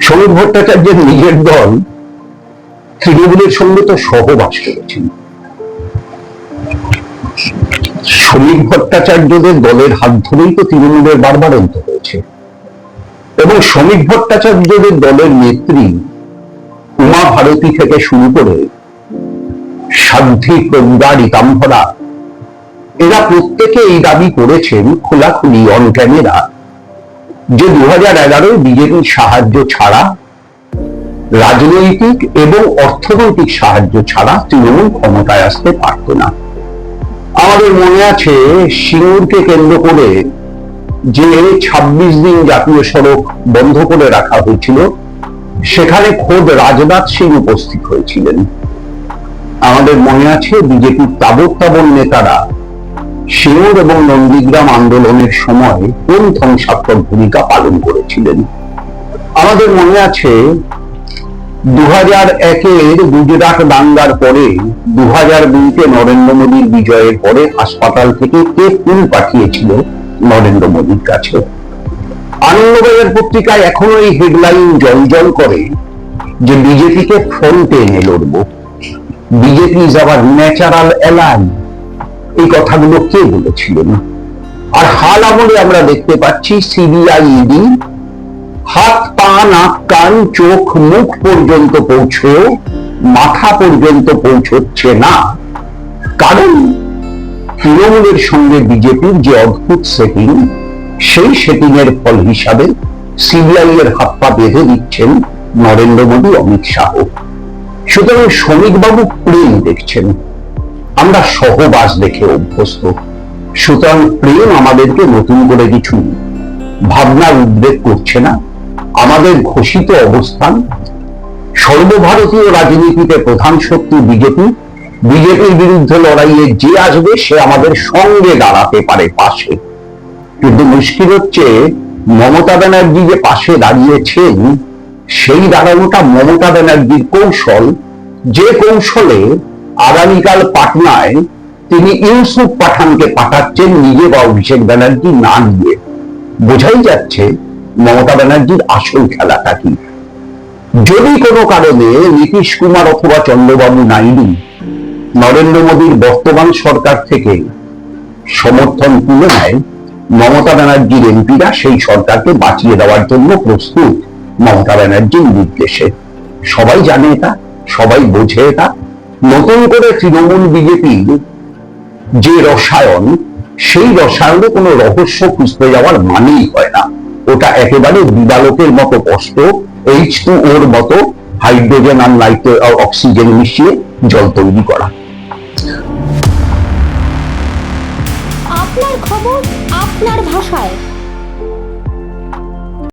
সমীর ভট্টাচার্যের নিজের দল তৃণমূলের সঙ্গে তো সহবাস করেছেন শ্রমিক ভট্টাচার্যদের দলের হাত ধরেই তো তৃণমূলের বারবারন্ত হয়েছে। এবং শ্রমিক ভট্টাচার্যদের দলের নেত্রী উমা ভারতী থেকে শুরু করে সাধ্বী, প্রজ্ঞা, রীতাম্ভরা, এরা প্রত্যেকে এই দাবি করেছেন খোলাখুলি অন যে দু হাজার এগারোয় বিজেপির সাহায্য ছাড়া, রাজনৈতিক এবং অর্থনৈতিক সাহায্য ছাড়া তৃণমূল ক্ষমতায় আসতে পারত না। আমাদের মনে আছে সিঙ্গুরকে কেন্দ্র করে যে ছাব্বিশ দিন জাতীয় সড়ক বন্ধ করে রাখা হয়েছিল, সেখানে খোদ রাজনাথ সিং উপস্থিত হয়েছিলেন। আমাদের মনে আছে বিজেপির তাবর নেতারা সিঙ্গুর এবং নন্দীগ্রাম আন্দোলনের সময় কোন ধ্বংসাত্মক ভূমিকা পালন করেছিলেন? আমাদের মনে আছে দু হাজার একের গুজরাট দাঙ্গার পরে দু হাজার দুইতে নরেন্দ্র মোদীর বিজয়ের পরে হাসপাতাল থেকে কে ফুল পাঠিয়েছিল নরেন্দ্র মোদীর কাছে? আনন্দবাজার পত্রিকায় এখনও এই হেডলাইন জল জল করে যে বিজেপিকে ফ্রন্টে এনে লড়ব। বিজেপি ইজ আবার ন্যাচারাল অ্যালাই এই কথাগুলো কে বলেছিলেন আর হাল আমলে আমরা দেখতে পাচ্ছি সিবিআই ইডি হাত, পা, নাক, কান, চোখ, মুখ পর্যন্ত পৌঁছেও মাথা পর্যন্ত পৌঁছচ্ছে না। কারণ তৃণমূলের সঙ্গে বিজেপির যে অদ্ভুত সেটিং সেই সেটিং এর ফল হিসাবে সিবিআই এর হাত পা বেঁধে দিচ্ছেন নরেন্দ্র মোদী, অমিত শাহ। সুতরাং শ্রমিকবাবু প্রেম দেখছেন। আমরা সহবাস দেখে অভ্যস্ত। সুতরাং প্রেম আমাদেরকে নতুন করে কিছু ভাবনার উদ্বেগ করছে না। আমাদের ঘোষিত অবস্থান, সর্বভারতীয় রাজনীতিতে প্রধান শক্তি বিজেপি। বিজেপির বিরুদ্ধে লড়াইয়ে যে আসবে, সে আমাদের সঙ্গে দাঁড়াতে পারে পাশে। কিন্তু মুশকিল হচ্ছে, মমতা ব্যানার্জি যে পাশে দাঁড়িয়েছেন, সেই দাঁড়ানোটা মমতা ব্যানার্জির কৌশল। যে কৌশলে আগামীকাল পাটনায় তিনি ইউসুফ পাঠানকে পাঠাচ্ছেন, নিজে বা অভিষেক ব্যানার্জি না নিয়ে। বোঝাই যাচ্ছে মমতা ব্যানার্জির আসল খেলাটা কি। যদি কোনো কারণে নীতিশ কুমার অথবা চন্দ্রবাবু নাইডু নরেন্দ্র মোদীর বর্তমান সরকার থেকে সমর্থন তুলে নেয়, মমতা ব্যানার্জির এমপিরা সেই সরকারকে বাঁচিয়ে দেওয়ার জন্য প্রস্তুত মমতা ব্যানার্জির নির্দেশে। সবাই জানে এটা, সবাই বোঝে এটা। নতুন করে তৃণমূল বিজেপির যে রসায়ন, সেই রসায়নে কোনো রহস্য খুঁজতে যাওয়ার মানেই হয় না। ওটা একেবারে বিবালকের মতো কষ্ট এইচ টু ওর মতো হাইড্রোজেন আর নাইট্রো অক্সিজেন মিশিয়ে জল তৈরি করা। আপনার খবর আপনার ভাষায়।